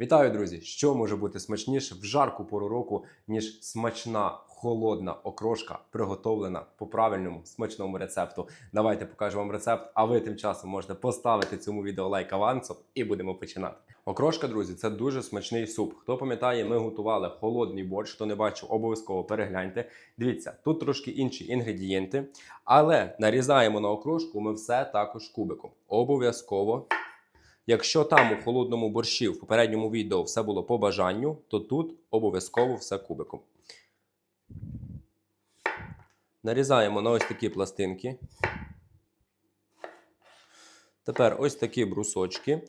Вітаю, друзі! Що може бути смачніше в жарку пору року, ніж смачна холодна окрошка, приготовлена по правильному смачному рецепту. Давайте покажу вам рецепт, а ви тим часом можете поставити цьому відео лайк авансом і будемо починати. Окрошка, друзі, це дуже смачний суп. Хто пам'ятає, ми готували холодний борщ. Хто не бачив, обов'язково перегляньте. Дивіться, тут трошки інші інгредієнти, але нарізаємо на окрошку ми все також кубиком. Обов'язково. Якщо там у холодному борщі в попередньому відео все було по бажанню, то тут обов'язково все кубиком. Нарізаємо на ось такі пластинки. Тепер ось такі брусочки.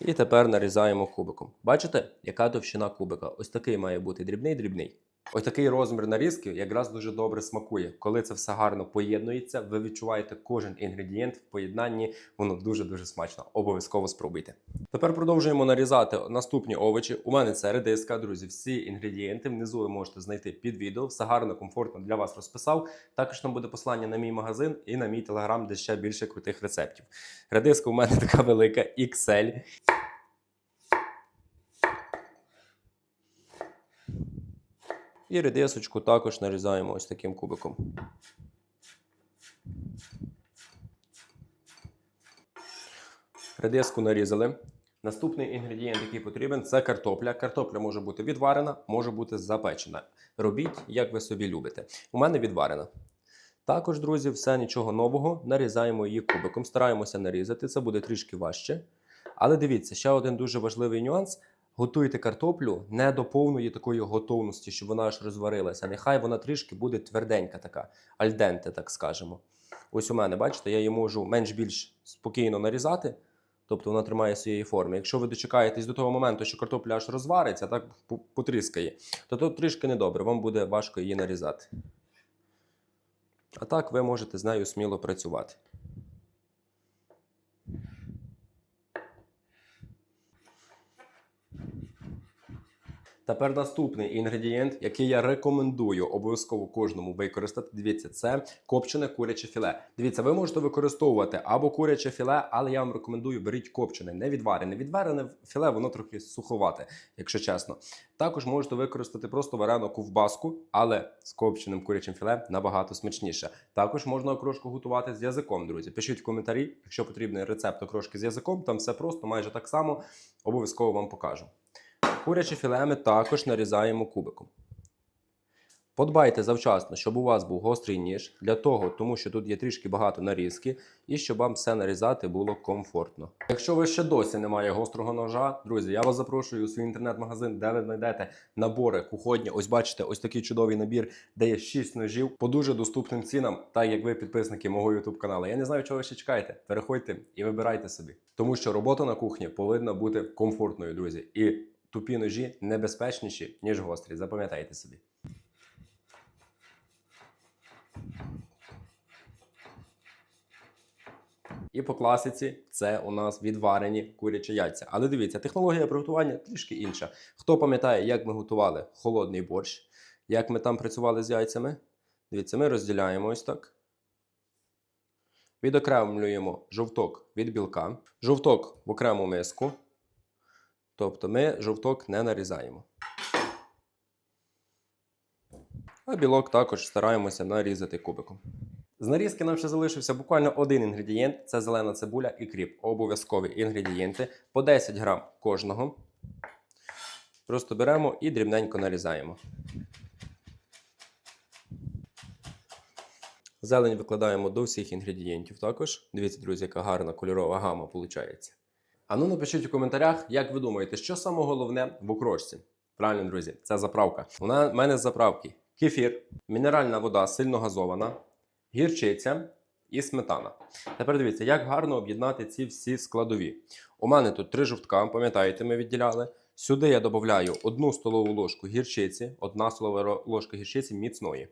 І тепер нарізаємо кубиком. Бачите, яка товщина кубика? Ось такий має бути дрібний-дрібний. Ось такий розмір нарізки якраз дуже добре смакує. Коли це все гарно поєднується, ви відчуваєте кожен інгредієнт в поєднанні, воно дуже-дуже смачно. Обов'язково спробуйте. Тепер продовжуємо нарізати наступні овочі. У мене це редиска, друзі. Всі інгредієнти внизу ви можете знайти під відео. Все гарно, комфортно для вас розписав. Також там буде посилання на мій магазин і на мій телеграм, де ще більше крутих рецептів. Редиска у мене така велика XL. І редисочку також нарізаємо ось таким кубиком. Редиску нарізали. Наступний інгредієнт, який потрібен, це картопля. Картопля може бути відварена, може бути запечена. Робіть, як ви собі любите. У мене відварена. Також, друзі, все нічого нового. Нарізаємо її кубиком. Стараємося нарізати, це буде трішки важче. Але дивіться, ще один дуже важливий нюанс. Готуйте картоплю не до повної такої готовності, щоб вона аж розварилася. Нехай вона трішки буде тверденька така, альденте, так скажемо. Ось у мене, бачите, я її можу менш-більш спокійно нарізати, тобто вона тримає своєї форми. Якщо ви дочекаєтесь до того моменту, що картопля аж розвариться, так потріскає, то тут трішки недобре, вам буде важко її нарізати. А так ви можете з нею сміло працювати. Тепер наступний інгредієнт, який я рекомендую обов'язково кожному використати. Дивіться, це копчене куряче філе. Дивіться, ви можете використовувати або куряче філе, але я вам рекомендую беріть копчене, не відварене. Відварене філе, воно трохи суховате, якщо чесно. Також можете використати просто варену ковбаску, але з копченим курячим філе набагато смачніше. Також можна окрошку готувати з язиком, друзі. Пишіть в коментарі, якщо потрібний рецепт окрошки з язиком, там все просто, майже так само. Обов'язково вам покажу. Куряче філе ми також нарізаємо кубиком. Подбайте завчасно, щоб у вас був гострий ніж, для того, тому що тут є трішки багато нарізки, і щоб вам все нарізати було комфортно. Якщо ви ще досі не має гострого ножа, друзі, я вас запрошую у свій інтернет-магазин, де ви знайдете набори кухонні. Ось бачите, ось такий чудовий набір, де є 6 ножів по дуже доступним цінам, так як ви підписники мого YouTube каналу. Я не знаю, чого ви ще чекаєте. Переходьте і вибирайте собі. Тому що робота на кухні повинна бути комфортною, друзі. І тупі ножі небезпечніші, ніж гострі. Запам'ятайте собі. І по класиці це у нас відварені курячі яйця. Але дивіться, технологія приготування трішки інша. Хто пам'ятає, як ми готували холодний борщ, як ми там працювали з яйцями? Дивіться, ми розділяємо ось так. Відокремлюємо жовток від білка, жовток в окрему миску. Тобто ми жовток не нарізаємо. А білок також стараємося нарізати кубиком. З нарізки нам ще залишився буквально один інгредієнт це зелена цибуля і кріп. Обов'язкові інгредієнти по 10 грам кожного. Просто беремо і дрібненько нарізаємо. Зелень викладаємо до всіх інгредієнтів також. Дивіться, друзі, яка гарна кольорова гама виходить. А ну напишіть у коментарях, як ви думаєте, що саме головне в окрошці? Правильно, друзі, це заправка. У мене з заправки кефір, мінеральна вода сильно газована, гірчиця і сметана. Тепер дивіться, як гарно об'єднати ці всі складові. У мене тут три жовтка, пам'ятаєте, ми відділяли. Сюди я додаю одну столову ложку гірчиці, одна столова ложка гірчиці міцної.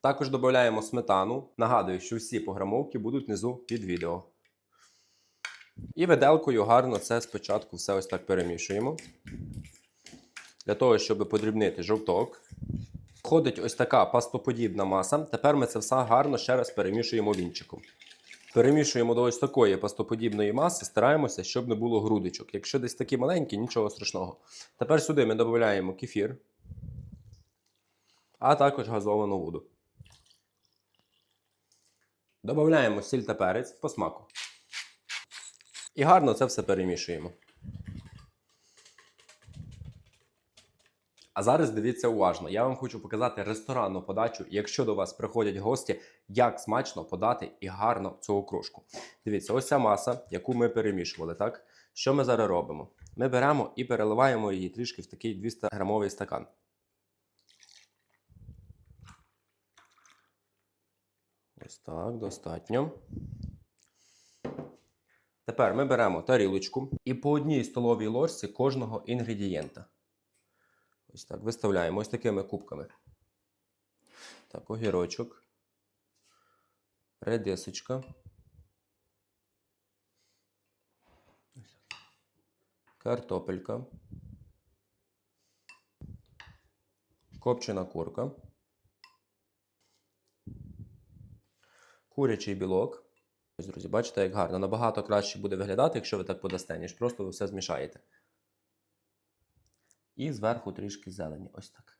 Також додаємо сметану. Нагадую, що всі пограмовки будуть внизу під відео. І виделкою гарно це спочатку все ось так перемішуємо. Для того, щоб подрібнити жовток. Входить ось така пастоподібна маса. Тепер ми це все гарно ще раз перемішуємо вінчиком. Перемішуємо до ось такої пастоподібної маси, стараємося, щоб не було грудочок. Якщо десь такі маленькі, нічого страшного. Тепер сюди ми додаємо кефір, а також газовану воду. Додаємо сіль та перець по смаку. І гарно це все перемішуємо. А зараз дивіться уважно. Я вам хочу показати ресторанну подачу, якщо до вас приходять гості, як смачно подати і гарно цю окрошку. Дивіться, ось ця маса, яку ми перемішували, так? Що ми зараз робимо? Ми беремо і переливаємо її трішки в такий 200 грамовий стакан. Ось так, достатньо. Тепер ми беремо тарілочку і по одній столовій ложці кожного інгредієнта. Ось так виставляємо ось такими кубками. Так, огірочок, редисочка. Картопелька. Копчена курка. Курячий білок. Ось, друзі, бачите, як гарно. Набагато краще буде виглядати, якщо ви так подасте, ніж просто ви все змішаєте. І зверху трішки зелені. Ось так.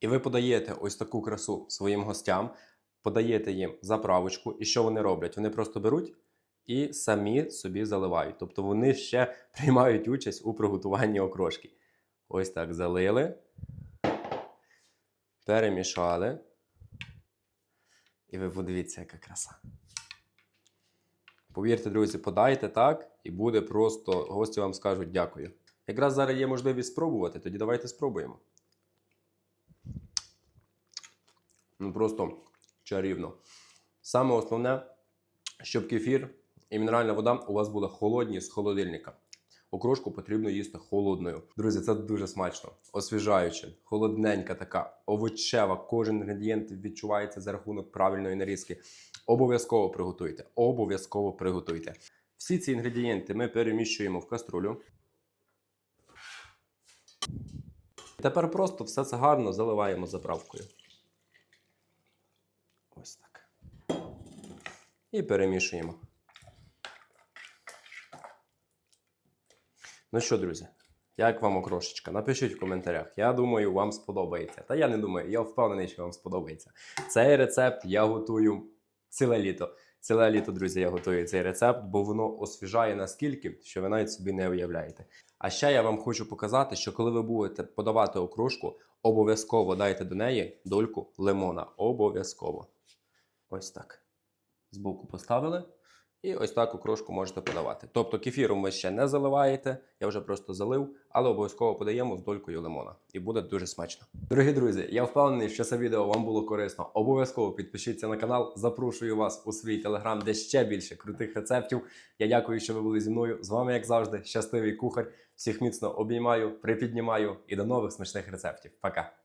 І ви подаєте ось таку красу своїм гостям, подаєте їм заправочку. І що вони роблять? Вони просто беруть і самі собі заливають. Тобто вони ще приймають участь у приготуванні окрошки. Ось так залили, перемішали. І ви подивіться, яка краса. Повірте, друзі, подайте так, і буде просто гості вам скажуть дякую. Якраз зараз є можливість спробувати, тоді давайте спробуємо. Ну просто чарівно. Саме основне, щоб кефір і мінеральна вода у вас були холодні з холодильника. Окрошку потрібно їсти холодною. Друзі, це дуже смачно, освіжаюче, холодненька така, овочева. Кожен інгредієнт відчувається за рахунок правильної нарізки. Обов'язково приготуйте. Обов'язково приготуйте. Всі ці інгредієнти ми переміщуємо в каструлю. Тепер просто все це гарно заливаємо заправкою. Ось так. І перемішуємо. Ну що, друзі, як вам окрошечка? Напишіть в коментарях. Я думаю, вам сподобається. Та я не думаю, я впевнений, що вам сподобається. Цей рецепт я готую ціле літо. Ціле літо, друзі, я готую цей рецепт, бо воно освіжає наскільки, що ви навіть собі не уявляєте. А ще я вам хочу показати, що коли ви будете подавати окрошку, обов'язково дайте до неї дольку лимона. Обов'язково. Ось так. Збоку поставили. І ось так окрошку можете подавати. Тобто кефіром ви ще не заливаєте, я вже просто залив, але обов'язково подаємо з долькою лимона. І буде дуже смачно. Дорогі друзі, я впевнений, що це відео вам було корисно. Обов'язково підпишіться на канал. Запрошую вас у свій телеграм, де ще більше крутих рецептів. Я дякую, що ви були зі мною. З вами, як завжди, щасливий кухар. Всіх міцно обіймаю, припіднімаю і до нових смачних рецептів. Пока!